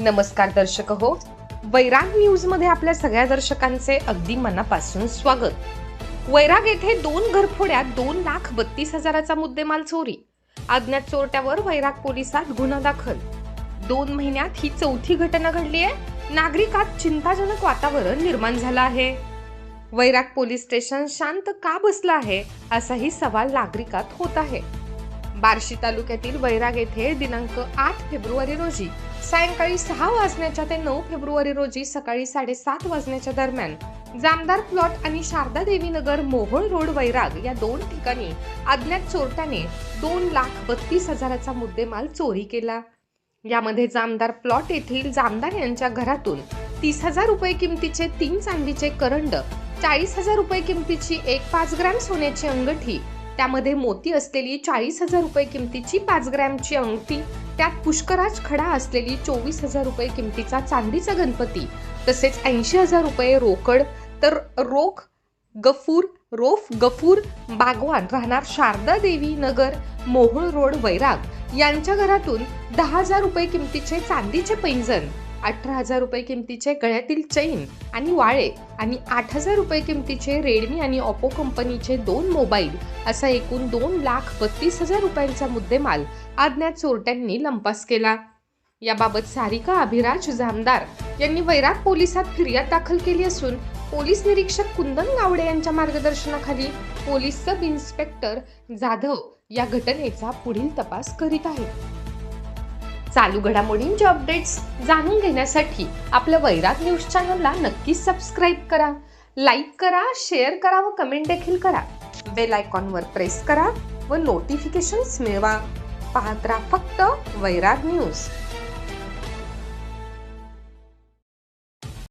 नमस्कार दर्शक हो. वैराग न्यूजमध्ये आपल्या सगळ्या दर्शकांचे अगदी मनापासून स्वागत. वैराग येथे दोन घरफोड्यात दोन लाख बत्तीस हजाराचा मुद्देमाल चोरी. अज्ञात चोरट्यावर वैराग पोलिसात गुन्हा दाखल. दोन महिन्यात ही चौथी घटना घडली आहे. नागरिकात चिंताजनक वातावरण निर्माण झालं आहे. वैराग पोलीस स्टेशन शांत का बसलं आहे असाही सवाल नागरिकात होत आहे. बार्शी तालुक्यातील वैराग येथे दिनांक आठ फेब्रुवारी रोजी सायंकाळी सहा वाजण्याच्या ते नऊ फेब्रुवारी रोजी सकाळी साडेसात वाजण्याच्या दरम्यान जामदार प्लॉट आणि शारदा देवी नगर मोहोळ रोड वैराग या दोन ठिकाणी अज्ञात चोरट्याने दोन लाख बत्तीस हजाराचा मुद्देमाल चोरी केला. यामध्ये जामदार प्लॉट येथील जामदार यांच्या घरातून तीस हजार रुपये किमतीचे तीन चांदीचे करंड चाळीस हजार रुपये किमतीची एक पाच ग्रॅम सोन्याची अंगठी त्यामध्ये मोती असलेली चाळीस हजार रुपये किमतीची पाच ग्रॅमची अंगठी त्यात पुष्कराज खडा असलेली चोवीस हजार रुपये किमतीचा चांदीचा गणपती तसेच ऐंशी हजार रुपये रोकड तर रोख गफूर रोफ गफूर बागवान राहणार शारदा देवी नगर मोहोळ रोड वैराग यांच्या घरातून दहा हजार रुपये किमतीचे चांदीचे पैंजण अठरा हजार रुपये किमतीचे गळ्यातील चैन आणि वाळे आणि आठ हजार रुपये किमतीचे रेडमी आणि ऑप्पो कंपनीचे दोन मोबाईल असा एकूण दोन लाख बत्तीस हजार रुपयांचा मुद्देमाल अज्ञात चोरट्यांनी लंपास केला. याबाबत सारिका अभिराज जामदार यांनी वैराग पोलिसात फिर्याद दाखल केली असून पोलीस निरीक्षक कुंदन गावडे यांच्या मार्गदर्शनाखाली पोलीस सब इन्स्पेक्टर जाधव या घटनेचा पुढील तपास करीत आहेत. चालू घडामोडींचे अपडेट्स जाणून घेण्यासाठी आपल्या वैराग न्यूज चॅनलला नक्की सबस्क्राईब करा. लाईक करा शेअर करा व कमेंट देखील करा. बेल आयकॉनवर प्रेस करा व नोटिफिकेशन्स मिळवा. पाहत राहा फक्त वैराग न्यूज